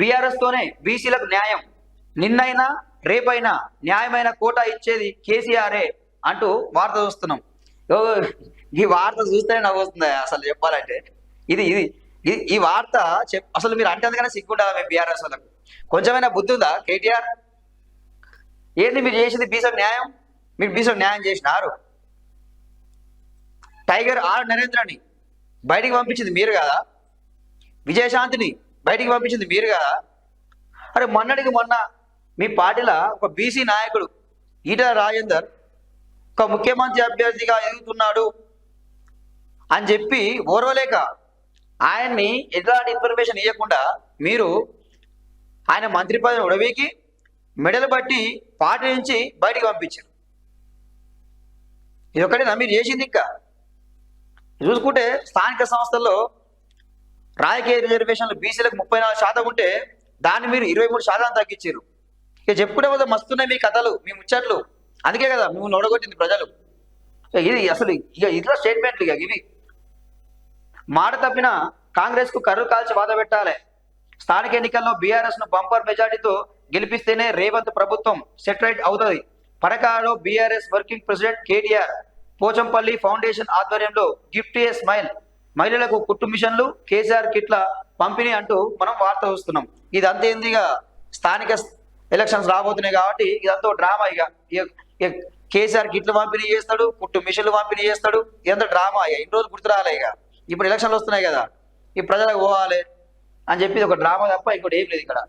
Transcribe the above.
BRS తోనే బీసీలకు న్యాయం. నిన్నైనా రేపైనా న్యాయమైన కోటా ఇచ్చేది కేసీఆరే అంటూ వార్త చూస్తున్నాం. ఓ, ఈ వార్త చూస్తేనే నవ్వు వస్తుంది అసలు చెప్పాలంటే. ఇది ఇది ఈ వార్త చెప్ అసలు మీరు అంటే అందుకనే మేము మీ బీఆర్ఎస్ వాళ్ళకు? కొంచెమైనా బుద్ధి ఉందా కేటీఆర్? ఏంది మీరు చేసింది బీసీలకు న్యాయం? మీరు బీసీలకు న్యాయం చేసినారు. టైగర్ ఆర్ నరేంద్రని బయటికి పంపించింది మీరు కదా. విజయశాంతిని బయటికి పంపించింది మీరు కదా? అరే మొన్నటికి మొన్న మీ పార్టీలో ఒక బీసీ నాయకుడు ఈటల రాజేందర్ ఒక ముఖ్యమంత్రి అభ్యర్థిగా ఎదుగుతున్నాడు అని చెప్పి ఓర్వలేక ఆయన్ని ఎలాంటి ఇన్ఫర్మేషన్ ఇవ్వకుండా మీరు ఆయన మంత్రి పదవిని ఉడవీకి మెడలు బట్టి పార్టీ నుంచి బయటికి పంపించారు. ఇది ఒకటేనా మీరు చేసింది ఇంకా? చూసుకుంటే స్థానిక సంస్థల్లో రాజకీయ రిజర్వేషన్లు బీసీలకు ముప్పై నాలుగు శాతం ఉంటే దాన్ని మీరు ఇరవై మూడు శాతం తగ్గించారు. ఇక చెప్పుకునే వద్ద మస్తున్నాయి మీ కథలు మీ ముచ్చట్లు. అందుకే కదా మేము నోడగొట్టింది ప్రజలు. ఇది అసలు ఇక ఇట్లా స్టేట్మెంట్లు ఇక ఇవి. మాట తప్పిన కాంగ్రెస్కు కర్రు కాల్చి బాధ పెట్టాలి. స్థానిక ఎన్నికల్లో బీఆర్ఎస్ను బంపర్ మెజార్టీతో గెలిపిస్తేనే రేవంత్ ప్రభుత్వం సెటరైట్ అవుతుంది. పరకాలో BRS working president KTR Pochampally foundation ఆధ్వర్యంలో గిఫ్ట్ ఏ స్మైల్ మహిళలకు కుట్టు మిషన్లు కేసీఆర్ కిట్ల పంపిణీ అంటూ మనం వార్త చూస్తున్నాం ఇది అంతేందిగా స్థానిక ఎలక్షన్స్ రాబోతున్నాయి కాబట్టి ఇదంతా డ్రామా ఇక కేసీఆర్ కిట్లు పంపిణీ చేస్తాడు కుట్టు మిషన్లు పంపిణీ చేస్తాడు ఇదంతా డ్రామా ఇక ఇన్ని రోజులు గుర్తు రాలే ఇక ఇప్పుడు ఎలక్షన్లు వస్తున్నాయి కదా ఈ ప్రజలకు పోవాలి అని చెప్పి ఒక డ్రామా తప్ప ఇక్కడ ఏం లేదు ఇక్కడ.